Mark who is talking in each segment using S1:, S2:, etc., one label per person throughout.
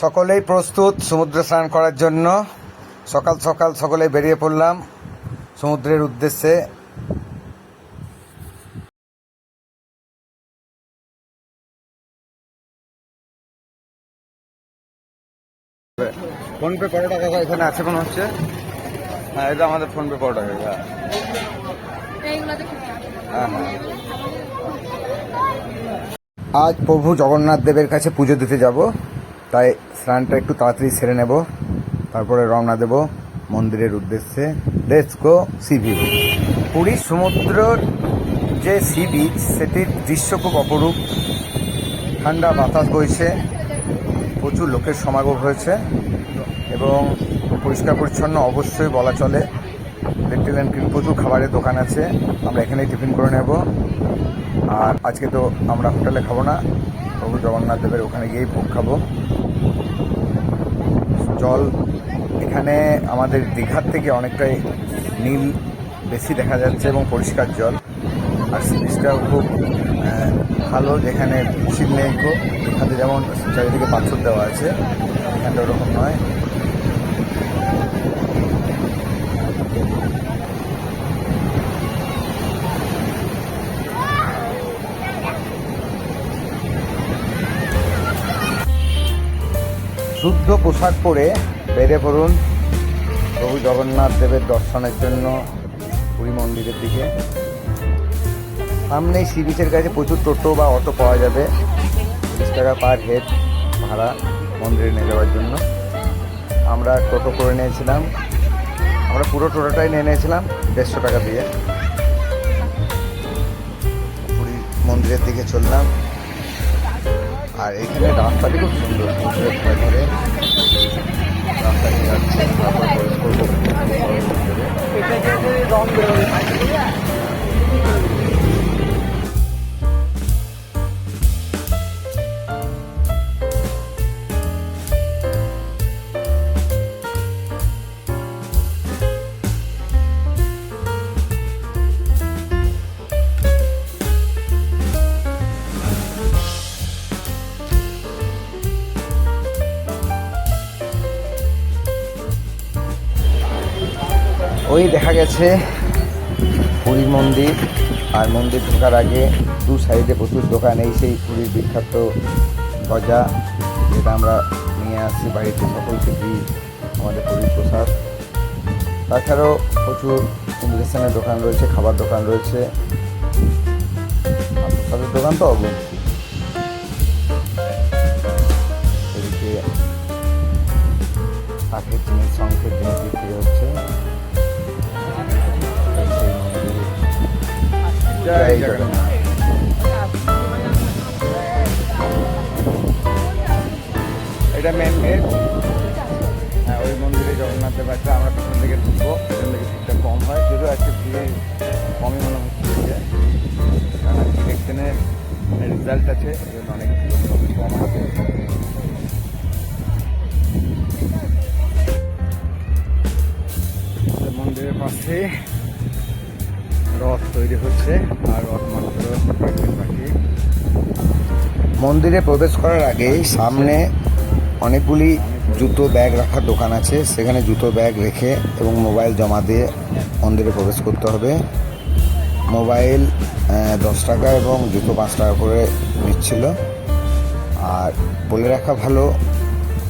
S1: সকলেই প্রস্তুত সমুদ্র স্নান করার জন্য। সকাল সকাল সকলে বেরিয়ে পড়লাম সমুদ্রের উদ্দেশ্যে। ফোনপে কত টাকা এখানে আছে মনে হচ্ছে? হ্যাঁ এটা আমাদের ফোনপে কত টাকা আজ প্রভু জগন্নাথ দেবের কাছে পুজো দিতে যাব, তাই স্নানটা একটু তাড়াতাড়ি সেরে নেব, তারপরে রওনা দেব মন্দিরের উদ্দেশ্যে। লেটস গো সি ভিউ পুরীর সমুদ্রর যে সি বিচ সেটির দৃশ্য খুব অপরূপ। ঠান্ডা বাতাস বইছে, প্রচুর লোকের সমাগম হয়েছে, এবং পরিষ্কার পরিচ্ছন্ন অবশ্যই বলা চলে। দেখতে পেলেন কিন্তু প্রচুর খাবারের দোকান আছে। আমরা এখানেই টিফিন করে নেব। আর আজকে তো আমরা হোটেলে খাব না। প্রভু জগন্নাথ দেবের ওখানে গিয়েই ভোগ খাব। জল এখানে আমাদের দীঘার থেকে অনেকটাই নীল বেশি দেখা যাচ্ছে এবং পরিষ্কার জল। আর সি বিচটাও খুব ভালো। যেখানে শীত নেই খুব এখানে যেমন চারিদিকে পাথর দেওয়া আছে, এখানটা ওরকম নয়। শুদ্ধ পোশাক পরে বেড়ে পড়ুন প্রভু জগন্নাথ দেবের দর্শনের জন্য পুরী মন্দিরের দিকে। সামনেই সি বিচের কাছে প্রচুর টোটো বা অটো পাওয়া যাবে। তিরিশ টাকা পার হেড ভাড়া মন্দিরে নিয়ে যাওয়ার জন্য। আমরা টোটো করে নিয়েছিলাম। আমরা পুরো টোটোটাই নিয়ে নিয়েছিলাম, দেড়শো টাকা দিয়ে। পুরী মন্দিরের দিকে চললাম। আর এখানে রাস্তাটি খুব সুন্দর। ওই দেখা গেছে পুরীর মন্দির, আর মন্দির ঢোকার আগে দু সাইডে প্রচুর দোকান, এই সেই পুরীর বিখ্যাত গজা, যেটা আমরা নিয়ে আসি বাড়িতে সকলকে দিই আমাদের পুরীর প্রসাদ। তাছাড়াও প্রচুর ইঞ্জেকশনের দোকান রয়েছে, খাবার দোকান রয়েছে। আর প্রসাদের দোকান তো অবশ্যই। জয় জগন্নাথ এটা মেন গেট হ্যাঁ ওই মন্দিরে জগন্নাথ দেব আছে, আমরা পিছন থেকে ঢুকবো, পিছন থেকে ভিড়টা কম হয়। যদিও আজকে ভিড়ে কমই মনে হচ্ছে কারণ ইলেকশনের রেজাল্ট আছে, এই অনেক কম হবে মন্দিরের পাশে রথ তৈরি হচ্ছে আর রথ মাত্র মন্দিরে প্রবেশ করার আগে সামনে অনেকগুলি জুতো ব্যাগ রাখার দোকান আছে। সেখানে জুতো ব্যাগ রেখে এবং মোবাইল জমা দিয়ে মন্দিরে প্রবেশ করতে হবে। মোবাইল দশ টাকা এবং জুতো পাঁচ টাকা করে নিচ্ছিল। আর বলে রাখা ভালো,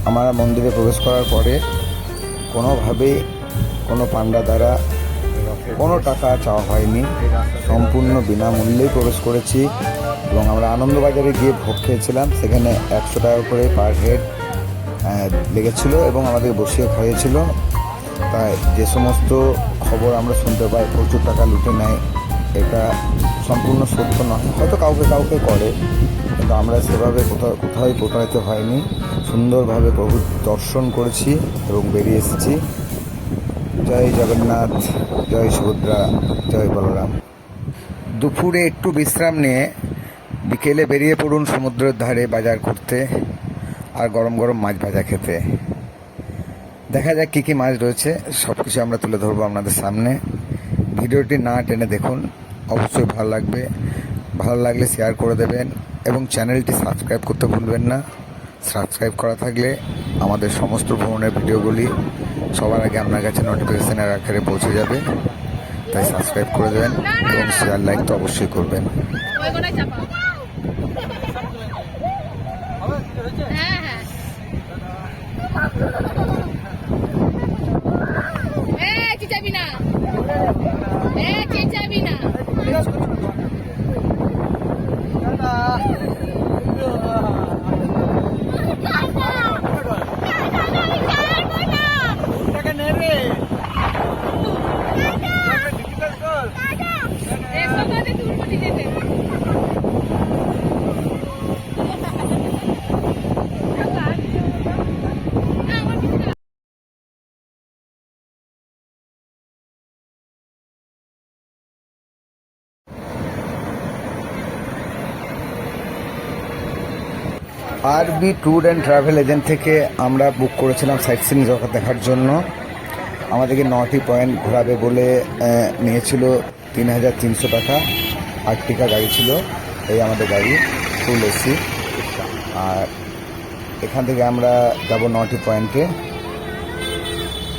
S1: আমরা মন্দিরে প্রবেশ করার পরে কোনোভাবেই কোনো পান্ডা দ্বারা কোনো টাকা চাওয়া হয়নি। সম্পূর্ণ বিনামূল্যেই প্রবেশ করেছি এবং আমরা আনন্দবাজারে গিয়ে ভোগ খেয়েছিলাম। সেখানে একশো টাকা করে পার হেড লেগেছিল এবং আমাদের বসিয়ে খাইয়েছিল। তাই যে সমস্ত খবর আমরা শুনতে পাই, প্রচুর টাকা লুটে নেয়, এটা সম্পূর্ণ সত্য নয়। হয়তো কাউকে কাউকে করে, কিন্তু আমরা সেভাবে কোথাও কোথাও প্রতারিত হয়নি। সুন্দরভাবে প্রভু দর্শন করেছি এবং বেরিয়ে এসেছি। জয় জগন্নাথ, জয় সুভদ্রা, জয় বলরাম। দুপুরে একটু বিশ্রাম নিয়ে বিকেলে বেরিয়ে পড়ুন সমুদ্রের ধারে বাজার করতে আর গরম গরম মাছ ভাজা খেতে। দেখা যাক কী কী মাছ রয়েছে সব কিছু আমরা তুলে ধরবো আপনাদের সামনে। ভিডিওটি না টেনে দেখুন, অবশ্যই ভালো লাগবে। ভালো লাগলে শেয়ার করে দেবেন এবং চ্যানেলটি সাবস্ক্রাইব করতে ভুলবেন না। সাবস্ক্রাইব করা থাকলে আমাদের সমস্ত ভ্রমণের ভিডিওগুলি সবার আগে আপনার কাছে নোটিফিকেশনের আকারে পৌঁছে যাবে। তাই সাবস্ক্রাইব করে দেবেন এবং শেয়ার লাইক তো অবশ্যই করবেন।
S2: হ্যাঁ হ্যাঁ এ চিচাবি না এ চিচাবি না একশো টাকা তুলবো যেতে
S1: আরবি ট্যুর অ্যান্ড ট্রাভেল এজেন্ট থেকে আমরা বুক করেছিলাম সাইট সিন জগৎ দেখার জন্য। আমাদেরকে নটি পয়েন্ট ঘোরাবে বলে নিয়েছিল তিন হাজার তিনশো টাকা। আর্টিকা গাড়ি ছিল, এই আমাদের গাড়ি ফুল এসি আর এখান থেকে আমরা যাব নটি পয়েন্টে।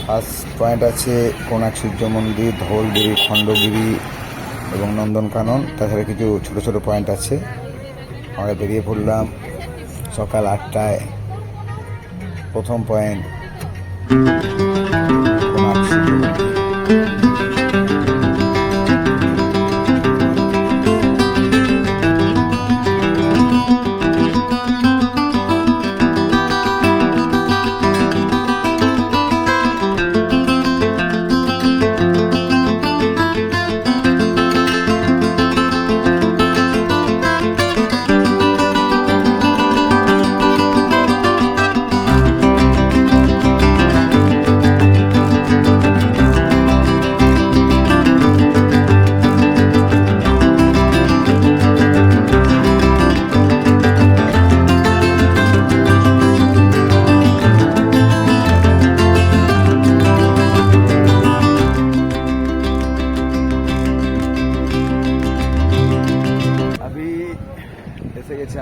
S1: ফার্স্ট পয়েন্ট আছে কোনাক সূর্য মন্দির, ধৌলগিরি, খণ্ডগিরি এবং নন্দনকানন। তাছাড়া কিছু ছোট ছোট পয়েন্ট আছে। আমরা বেরিয়ে পড়লাম সকাল আটটায়। প্রথম পয়েন্ট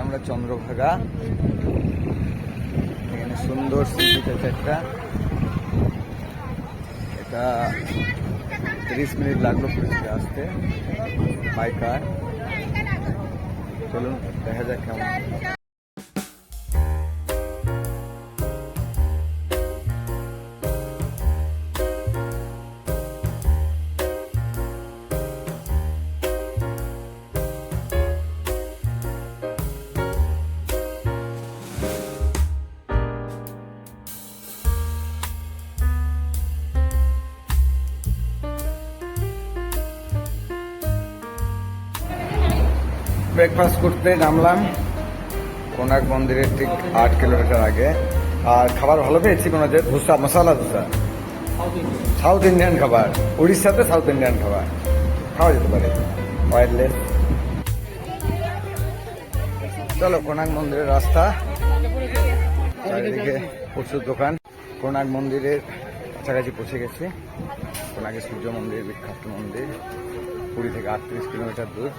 S1: আমরা চন্দ্রভাগা। এখানে সুন্দর একটা। এটা তিরিশ মিনিট লাগল পুরীতে আসতে। বাই কার চলুন, দেখা যাক কেমন ব্রেকফাস্ট করতে নামলাম কোনাক মন্দিরের ঠিক আট কিলোমিটার আগে। আর খাবার ভালো পেয়েছি কোনো যে ধোসা, মশলা ধোসা। সাউথ ইন্ডিয়ান খাবার, উড়িষ্যাতে সাউথ ইন্ডিয়ান খাবার। খাওয়া যেতে পারে ওয়াইল্ডলেস চলো কোনাক মন্দিরের রাস্তা, চারিদিকে প্রচুর দোকান। কোনাক মন্দিরের কাছাকাছি পৌঁছে গেছি। কোনাকে সূর্য মন্দির, বিখ্যাত মন্দির। কুড়ি থেকে আটত্রিশ কিলোমিটার দূর।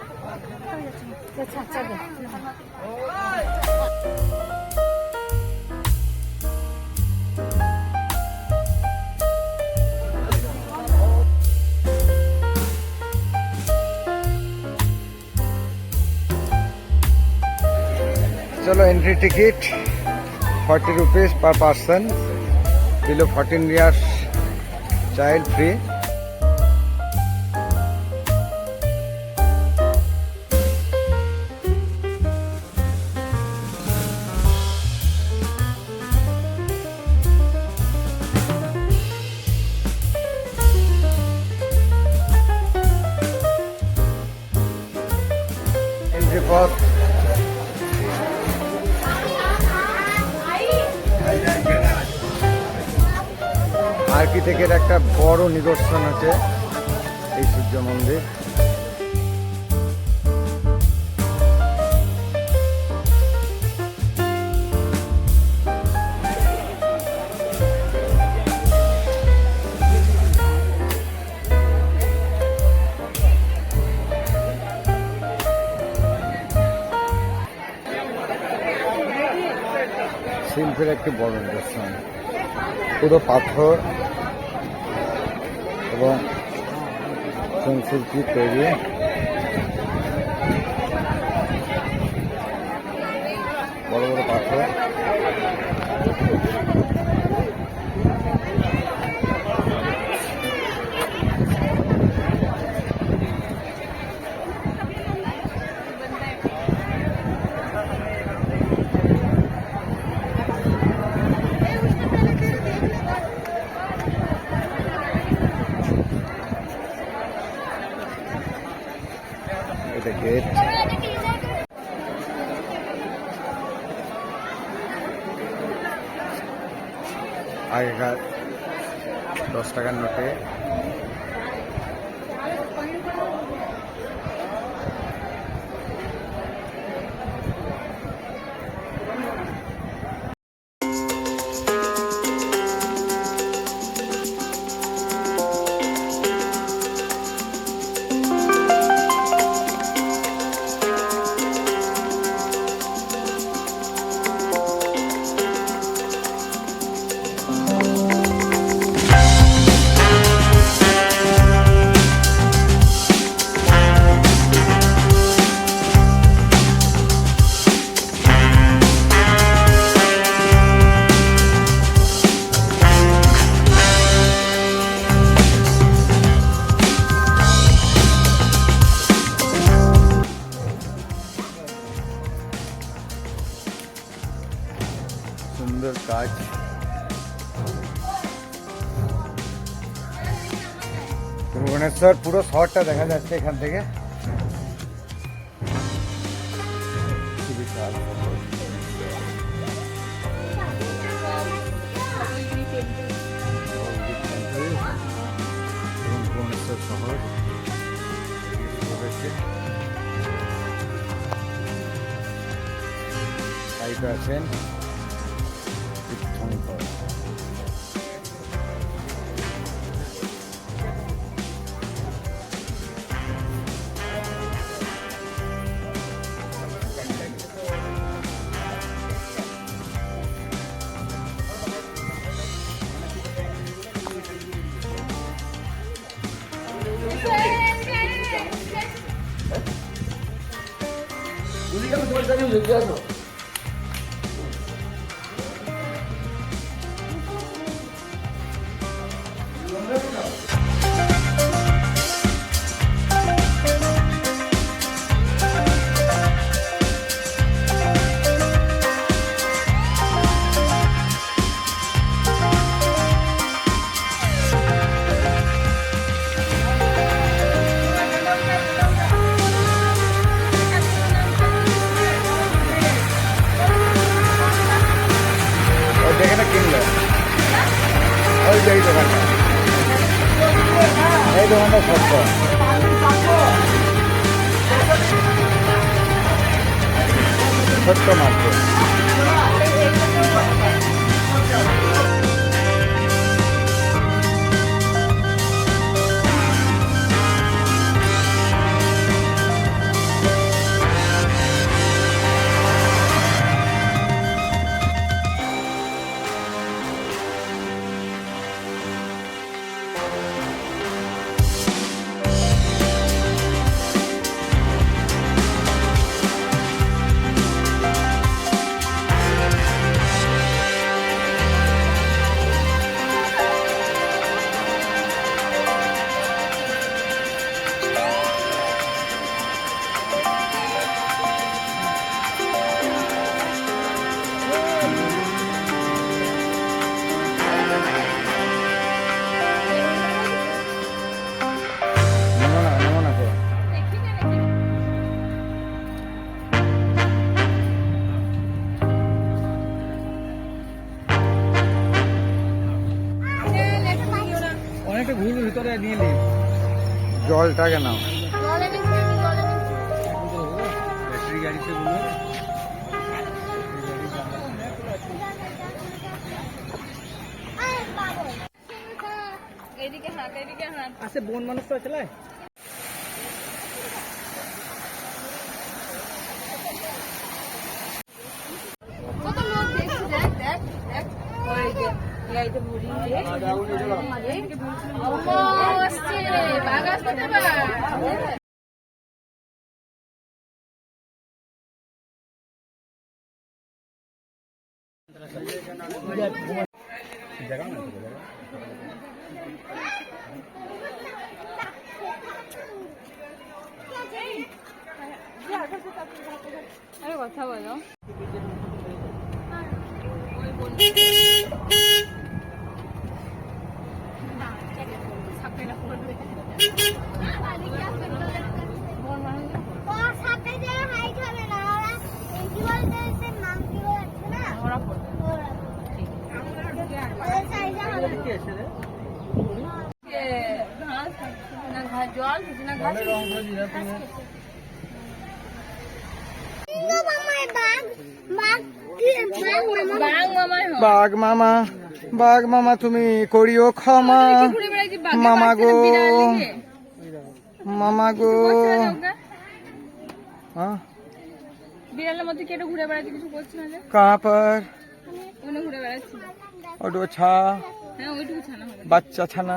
S1: চলো entry ticket forty rupees per person below fourteen years child free আর্কিটেক্টের একটা বড় নিদর্শন আছে এই সূর্য মন্দির। একটি বড় নিদর্শন পুরো পাথর এবং সংস্কৃতি তৈরি। বড় বড় পাথর এটা গেট আগেকার দশ টাকার নোটে। সুন্দর কাজ ভুবনেশ্বর পুরো শহরটা দেখা যাচ্ছে এখান থেকে। কি বিশাল শহর। এবং ভুবনেশ্বর শহর। রয়েছে সাইডে আছেন। 你这样子的话你在右手第二 দোকানটা এই দোকানটা সত্য। মার্কেট জলটাকে নাও
S3: আছে বন মানুষ তো
S2: আছে দেখ দেখ
S4: ওই যে এই
S2: যে বুড়ি যে
S3: 아이고,
S4: 잡아요. বাঘ মামা
S2: বাঘ
S1: মামা তুমি করিও ক্ষমা। মামা গো মামা গো। হ্যাঁ? বাচ্চা ছানা।